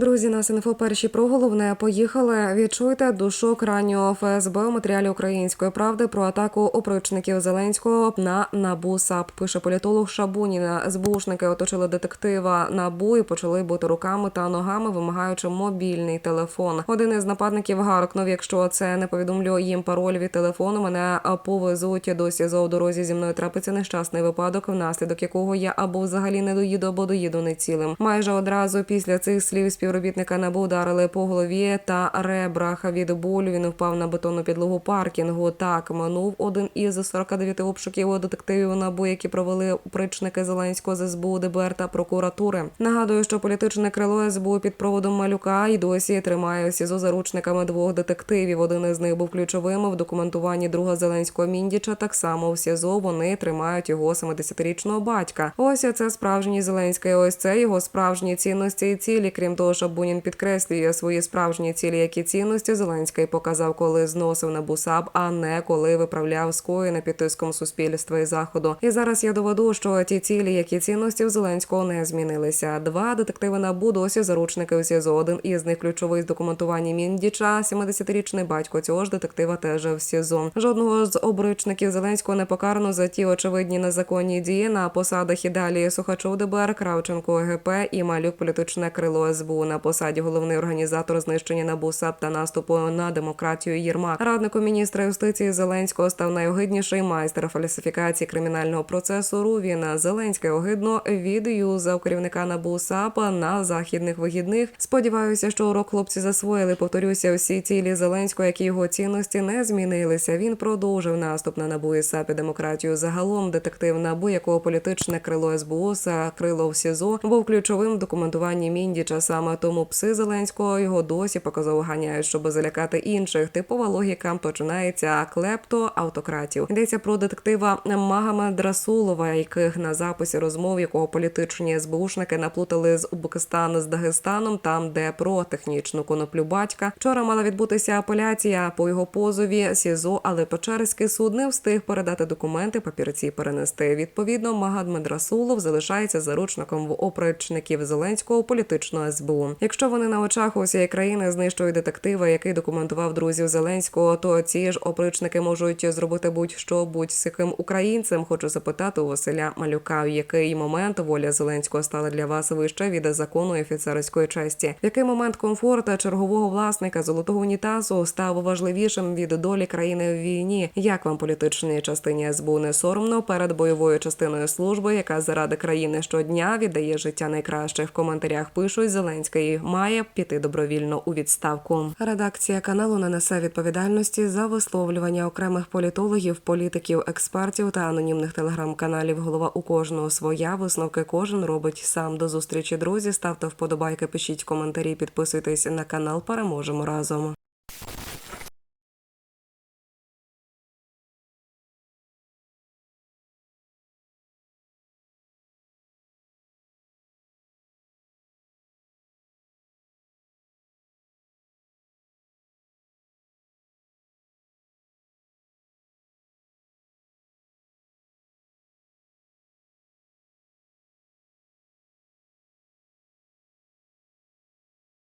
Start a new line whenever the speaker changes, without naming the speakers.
Друзі, нас інфо перші про головне поїхали. Відчуйте душок раннього ФСБ у матеріалі української правди про атаку опричників Зеленського на набу САП. Пише політолог Шабуніна. СБУшники оточили детектива набу і почали бити руками та ногами, вимагаючи мобільний телефон. Один із нападників гаркнув: якщо це не повідомлю їм пароль від телефону, мене повезуть до СІЗО у дорозі. Зі мною трапиться нещасний випадок, внаслідок якого я або взагалі не доїду, або доїду нецілим. Майже одразу після цих слів співробітника НАБУ ударили по голові та ребрах. Від болю він впав на бетонну підлогу паркінгу. Так минув один із 49 обшуків детективів НАБУ, які провели причники Зеленського з СБУ, ДБР та прокуратури. Нагадую, що політичне крило СБУ під проводом малюка і досі тримає СІЗО заручниками двох детективів. Один із них був ключовим в документуванні друга Зеленського Міндіча. Так само в СІЗО вони тримають його 70-річного батька. Ось це справжній Зеленський. Ось це його справжні цінності і цілі. Крім того, Шабунін підкреслює свої справжні цілі, які цінності Зеленський показав, коли зносив на бусаб, а не коли виправляв скоєне під тиском суспільства і заходу. І зараз я доведу, що ті цілі, які цінності в Зеленського не змінилися. Два детективи НАБУ досі заручники у СІЗО. Один із них ключовий з документування Міндіча. 70-річний батько цього ж детектива теж в СІЗО. Жодного з обручників Зеленського не покарано за ті очевидні незаконні дії на посадах і далі Сухачов ДБР, Кравченко ОГП і Малюк політичне крило СБУ на посаді головний організатор знищення НАБУ САП та наступу на демократію Єрмак. Радником міністра юстиції Зеленського став найогидніший майстер фальсифікації кримінального процесу Рувіна. Зеленський огидно відюзав керівника НАБУ САП на західних вихідних. Сподіваюся, що урок хлопці засвоїли. Повторюся, всі цілі Зеленського, як і його цінності, не змінилися. Він продовжив наступ на НАБУ і САП і демократію. Загалом детектив НАБУ, якого політичне крило СБУ крило в СІЗО, був ключовим в документуванні Міндіча. Саме тому пси Зеленського його досі показово ганяють, щоб залякати інших. Типова логіка починається клепто автократів. Йдеться про детектива Магомед Расулова, яких на записі розмов, якого політичні СБУшники наплутали з Узбекистану з Дагестаном, там де про технічну коноплю батька. Вчора мала відбутися апеляція по його позові СІЗО, але Печерський суд не встиг передати документи, папірці перенести. Відповідно, Магомед Расулов залишається заручником в опричників Зеленського політичного СБУ. Якщо вони на очах усієї країни знищують детектива, який документував друзів Зеленського, то ці ж опричники можуть зробити будь-що будь-яким українцем. Хочу запитати у Василя Малюка, в який момент воля Зеленського стала для вас вище від закону і офіцерської честі. В який момент комфорт чергового власника золотого унітазу став важливішим від долі країни в війні? Як вам політичній частині СБУ не соромно перед бойовою частиною служби, яка заради країни щодня віддає життя найкращих в коментарях? Пишуть Зеленський має піти добровільно у відставку. Редакція каналу не несе відповідальності за висловлювання окремих політологів, політиків, експертів та анонімних телеграм-каналів. Голова у кожного своя висновки кожен робить сам. До зустрічі друзі. Ставте вподобайки, пишіть коментарі, підписуйтесь на канал. Переможемо разом.